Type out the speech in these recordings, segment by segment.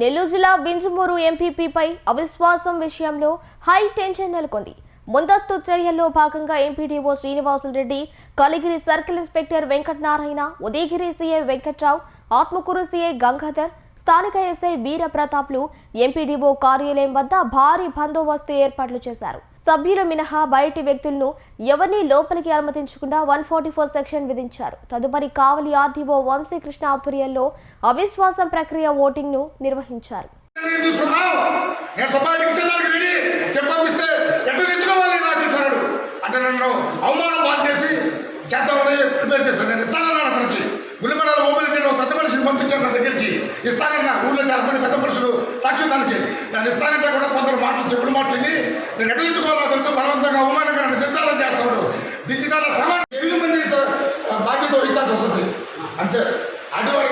నెల్లూరు జిల్లా బింజమూరు ఎంపీపీపై అవిశ్వాసం విషయంలో హై టెన్షన్ నెలకొంది. ముందస్తు చర్యల్లో భాగంగా MPDO Srinivasula Reddy Kaligiri circle inspector Venkatanarayana Udayagiri CI Venkatrao Atmakur CI Gangadhar స్థానిక ఎస్ఐ వీర ప్రతాప్లు ఎంపీడీఓ కార్యాలయం వద్ద భారీ బందోబస్తు ఏర్పాట్లు చేశారు. సభ్యులు మినహా బయటి వ్యక్తులను ఎవరిని లోపలికి అనుమతించకుండా వన్ ఫార్టీ ఫోర్ సెక్షన్ విధించారు. తదుపరి కావలి ఆర్టీఓ వంశీకృష్ణ ఆధ్వర్యంలో అవిశ్వాసం ప్రక్రియ ఓటింగ్ను నిర్వహించారు అంటే నన్ను అవమానం చేసి చేద్దామని ప్రిపేర్ చేశాను. నేను పంపించారు నా దగ్గరికి. ఇస్తానన్నా ఊళ్ళో చాలా మంది పెద్ద మనుషులు సాక్ష్యానికి నేను ఇస్తానంటే కూడా కొందరు మాటలు చెప్పుడు మాటలు విని నేను ఎట్లా తెలుసు బలవంతంగా అవమానంగా నన్ను దించాలని చేస్తాడు. దించిన సమాజం ఎనిమిది మంది బాధ్యత వహించాల్సి వస్తుంది. అంతే. అటువంటి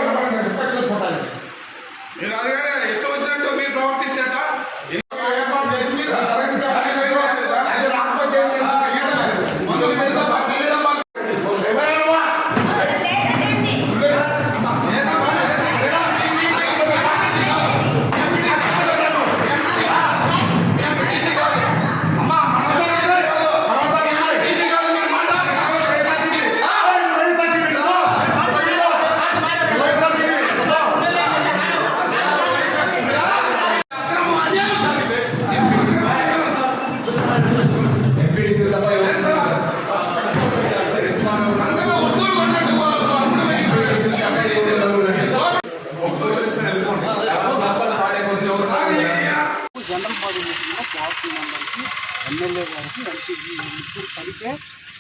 ఎమ్మెల్యే గారికి ఎంపీ ఈ ముగ్గురు కలిపే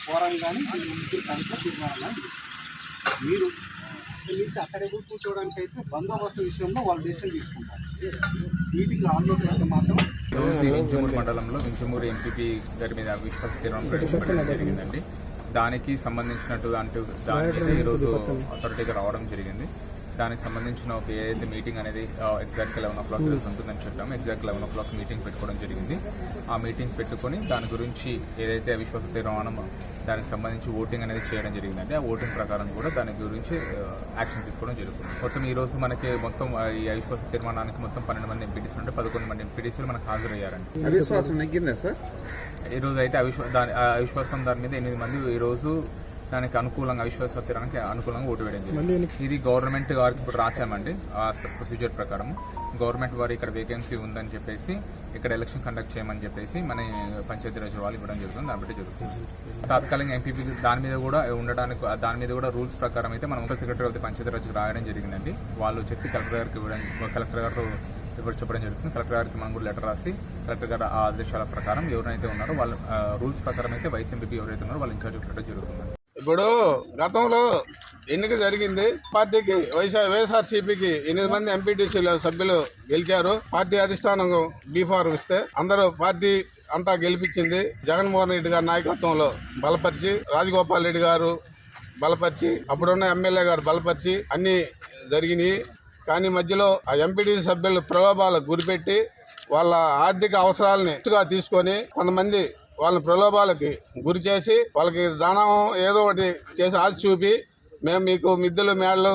ఫోరం కానీ ముగ్గురు కలిపే తీర్మానం. మీరు నుంచి అక్కడే కూడా కూర్చోవడానికి అయితే బందోబస్తు విషయంలో వాళ్ళు డెసిషన్ తీసుకుంటారు. మీటింగ్ ఆన్లోకి అయితే మాత్రం ఈరోజు వింజమూరు మండలంలో వింజమూరు ఎంపీపీ గారి మీద అవిశ్వాస తీర్మానం ప్రవేశపెట్టడం జరిగిందండి. దానికి సంబంధించినట్టు అంటూ దాని మీద ఈరోజు అథారిటీగా రావడం జరిగింది. దానికి సంబంధించిన ఒక ఏదైతే మీటింగ్ అనేది ఎగ్జాక్ట్ లెవెన్ ఓ క్లాక్ ఉంటుందని చెప్పాము. Exact eleven o'clock meeting పెట్టుకోవడం జరిగింది. ఆ మీటింగ్ పెట్టుకొని దాని గురించి ఏదైతే అవిశ్వాస తీర్మానం దానికి సంబంధించి ఓటింగ్ అనేది చేయడం జరిగిందండి ఆ ఓటింగ్ ప్రకారం కూడా దాని గురించి యాక్షన్ తీసుకోవడం జరుగుతుంది. మొత్తం ఈ రోజు మనకి మొత్తం ఈ అవిశ్వాస తీర్మానానికి మొత్తం పన్నెండు మంది ఎంపీటీసీలు ఉంటే పదకొండు మంది ఎంపీటీసీలు మనకు హాజరయ్యారండి. అవిశ్వాసం నెగ్గిందా సార్? ఈ రోజు అయితే అవిశ్వ దాని అవిశ్వాసం దాని మీద ఎనిమిది మంది ఈ రోజు దానికి అనుకూలంగా అవిశ్వాస తీరానికి అనుకూలంగా ఓటు వేయడం జరిగింది. ఇది గవర్నమెంట్ వారికి ఇప్పుడు రాసామండి ఆ ప్రొసీజర్ ప్రకారం. గవర్నమెంట్ వారు ఇక్కడ వేకెన్సీ ఉందని చెప్పేసి ఇక్కడ ఎలక్షన్ కండక్ట్ చేయమని చెప్పేసి మన పంచాయతీరాజ్ వాళ్ళు ఇవ్వడం జరుగుతుంది దాన్ని బట్టి జరుగుతుంది. తాత్కాలిక ఎంపీపీ దాని మీద కూడా ఉండడానికి దాని మీద కూడా రూల్స్ ప్రకారం అయితే మనం ఒక సెక్రటరీ ఆఫ్ ది పంచాయతీరాజ్కి రాయడం జరిగిందండి. వాళ్ళు వచ్చేసి కలెక్టర్ గారికి ఇవ్వడం కలెక్టర్ గారు ఇవ్వడం చెప్పడం జరుగుతుంది. కలెక్టర్ గారికి మనం కూడా లెటర్ రాసి కలెక్టర్ గారు ఆ ఆదేశాల ప్రకారం ఎవరైతే ఉన్నారో వాళ్ళ రూల్స్ ప్రకారం అయితే వైస్ ఎంపీ ఎవరైతే ఉన్నారో వాళ్ళు ఇన్ఛార్జ్ పెట్టడం జరుగుతుంది. ఇప్పుడు గతంలో ఎన్నిక జరిగింది. పార్టీకి వైఎస్ఆర్ వైఎస్ఆర్సీపీకి ఎనిమిది మంది ఎంపీటీసీల సభ్యులు గెలిచారు. పార్టీ అధిష్టానం బీఫార్ ఇస్తే అందరూ పార్టీ అంతా గెలిపించింది. జగన్మోహన్ రెడ్డి గారి నాయకత్వంలో బలపరిచి రాజగోపాల్ రెడ్డి గారు బలపరిచి అప్పుడున్న ఎమ్మెల్యే గారు బలపరిచి అన్ని జరిగినాయి. కానీ మధ్యలో ఆ ఎంపీటీసీ సభ్యులు ప్రలోభాలకు గురిపెట్టి వాళ్ళ ఆర్థిక అవసరాలని తీసుకొని కొంతమంది వాళ్ళని ప్రలోభాలకి గురి చేసి వాళ్ళకి దానం ఏదో ఒకటి చేసి ఆశ చూపి మేము మీకు మిద్దెలు మేడలు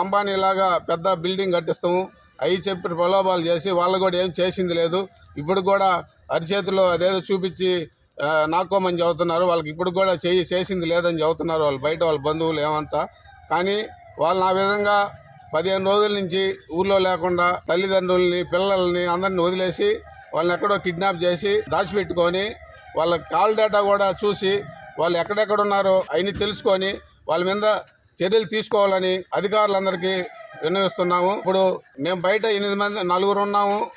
అంబానీ లాగా పెద్ద బిల్డింగ్ కట్టిస్తాము. అవి చెప్పి ప్రలోభాలు చేసి వాళ్ళు కూడా ఏం చేసింది లేదు. ఇప్పుడు కూడా అరిచేతిలో అదేదో చూపించి నాకోమని చెబుతున్నారు వాళ్ళకి ఇప్పుడు కూడా చేయి చేసింది లేదని చెబుతున్నారు వాళ్ళు బయట వాళ్ళ బంధువులు ఏమంతా. కానీ వాళ్ళని ఆ విధంగా పదిహేను రోజుల నుంచి ఊర్లో లేకుండా తల్లిదండ్రుల్ని పిల్లల్ని అందరిని వదిలేసి వాళ్ళని ఎక్కడో కిడ్నాప్ చేసి దాచిపెట్టుకొని వాళ్ళ కాల్ డేటా కూడా చూసి వాళ్ళు ఎక్కడెక్కడ ఉన్నారో అవన్నీ తెలుసుకొని వాళ్ళ మీద చర్యలు తీసుకోవాలని అధికారులందరికీ విన్నవిస్తున్నాము. ఇప్పుడు మేము బయట ఎనిమిది మంది నలుగురు ఉన్నాము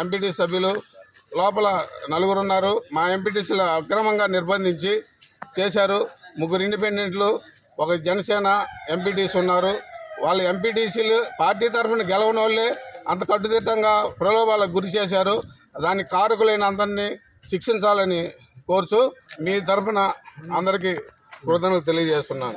ఎంపీటీ సభ్యులు. లోపల నలుగురు ఉన్నారు. మా ఎంపీటీసీలు అక్రమంగా నిర్బంధించి చేశారు. ముగ్గురు ఇండిపెండెంట్లు ఒక జనసేన ఎంపీటీసీ ఉన్నారు. వాళ్ళ ఎంపీటీసీలు పార్టీ తరఫున గెలవని వాళ్ళే అంత కట్టుదిట్టంగా ప్రలోభాలకు గురి చేశారు. దానికి కారకులైన అందరినీ శిక్షించాలని కోరుచు మీ తరఫున అందరికీ కృతజ్ఞతలు తెలియజేస్తున్నాను.